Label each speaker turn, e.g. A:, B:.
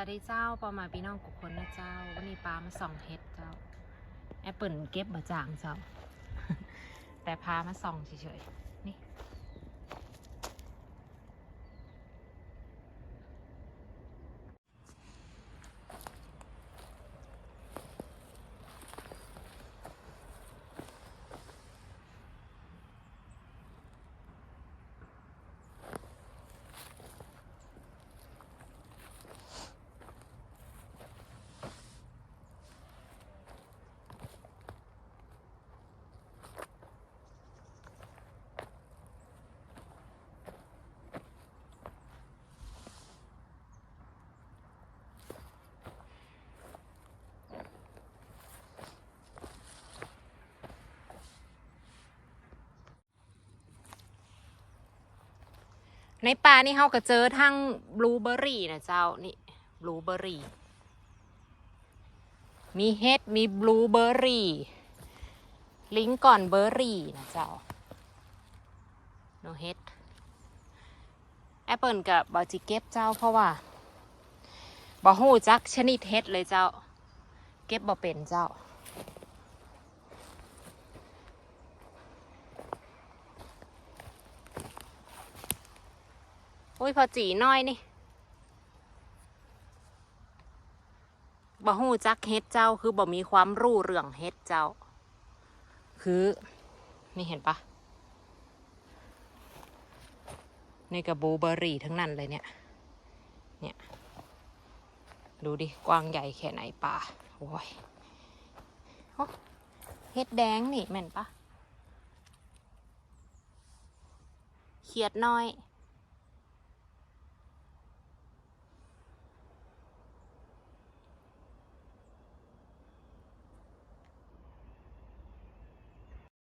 A: วัสดีเจ้าปอมาพี่น้องกุกคนนะเจ้าวันนี้ปลามาส่องเห็ดเจ้าแอปเปิลเก็บบะจางเจ้า แต่พามาส่องเฉยๆนี่ ในป่านี่เฮาก็เจอทั้งบลูเบอร์รี่นะเจ้านี่บลูเบอร์รี่ มีเฮดมีบลูเบอร์รี่ ลิงก่อนเบอร์รี่นะเจ้าโนเฮดแอปเปิลกับบอจิเก็บเจ้าเพราะว่าบอหูจักชนิดเฮดเลยเจ้า เก็บบอเป็นเจ้า โอ้ยพอจีน้อยนี่บ่ฮู้จักเฮ็ดเจ้าคือบ่มีความรู้เรื่องเฮ็ดเจ้า คือนี่เห็นปะนี่กับบูเบอร์รี่ทั้งนั้นเลยเนี่ย เนี่ย ดูดิ กว้างใหญ่แค่ไหนป่าโอ้ยเฮ็ดแดงนี่แม่นปะเขียดน้อย